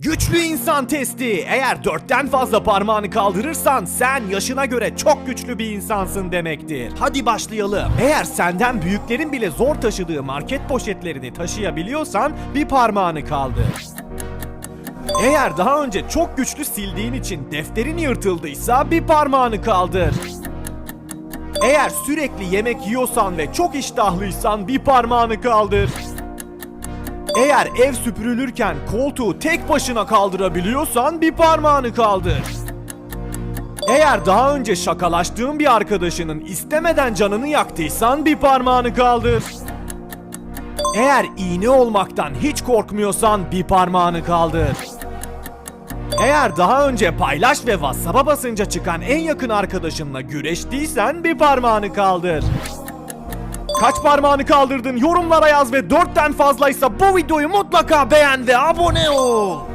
Güçlü insan testi. Eğer dörtten fazla parmağını kaldırırsan sen yaşına göre çok güçlü bir insansın demektir. Hadi başlayalım. Eğer senden büyüklerin bile zor taşıdığı market poşetlerini taşıyabiliyorsan bir parmağını kaldır. Eğer daha önce çok güçlü sildiğin için defterin yırtıldıysa bir parmağını kaldır. Eğer sürekli yemek yiyorsan ve çok iştahlıysan bir parmağını kaldır. Eğer ev süpürülürken koltuğu tek başına kaldırabiliyorsan bir parmağını kaldır. Eğer daha önce şakalaştığın bir arkadaşının istemeden canını yaktıysan bir parmağını kaldır. Eğer iğne olmaktan hiç korkmuyorsan bir parmağını kaldır. Eğer daha önce paylaş ve WhatsApp'a basınca çıkan en yakın arkadaşınla güreştiysen bir parmağını kaldır. Kaç parmağını kaldırdın yorumlara yaz ve 4'ten fazlaysa bu videoyu mutlaka beğen ve abone ol.